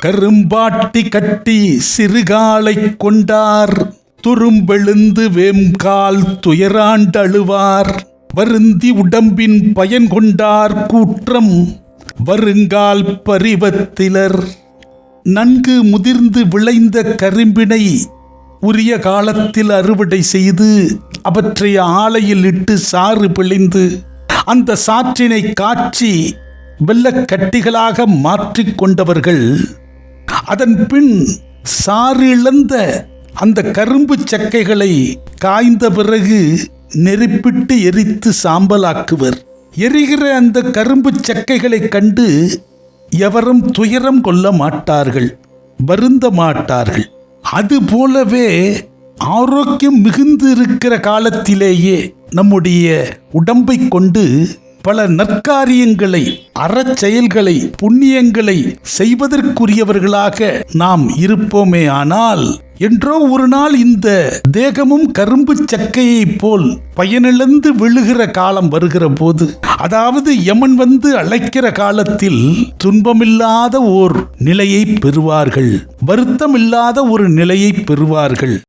கரும்பாட்டி கட்டி சிறுகாலை கொண்டார். துரும்பெழுந்து வேம்கால் துயராண்டழுவார். வருந்தி உடம்பின் பயன் கொண்டார் கூற்றம். வருங்கால் பரிவத்திலர் நன்கு முதிர்ந்து விளைந்த கரும்பினை உரிய காலத்தில் அறுவடை செய்து அவற்றை ஆலையில் இட்டு சாறு பிழிந்து அந்த சாற்றினை காட்சி வெள்ளக்கட்டிகளாக மாற்றிக் கொண்டவர்கள். அதன் பின் சாறிழந்த அந்த கரும்பு சக்கைகளை காய்ந்த பிறகு நெருப்பிட்டு எரித்து சாம்பலாக்குவர். எரிகிற அந்த கரும்பு சக்கைகளைக் கண்டு எவரும் துயரம் கொள்ள மாட்டார்கள் வருந்த மாட்டார்கள். அதுபோலவே ஆரோக்கியம் மிகுந்து இருக்கிற காலத்திலேயே நம்முடைய உடம்பை கொண்டு பல நற்காரியங்களை அறச்செயல்களை புண்ணியங்களை செய்வதற்குரியவர்களாக நாம் இருப்போமே ஆனால் என்றோ ஒரு நாள் இந்த தேகமும் கரும்பு சக்கையைப் போல் பயனிழந்து விழுகிற காலம் வருகிற போது அதாவது யமன் வந்து அழைக்கிற காலத்தில் துன்பமில்லாத ஓர் நிலையை பெறுவார்கள் வருத்தமில்லாத ஒரு நிலையை பெறுவார்கள்.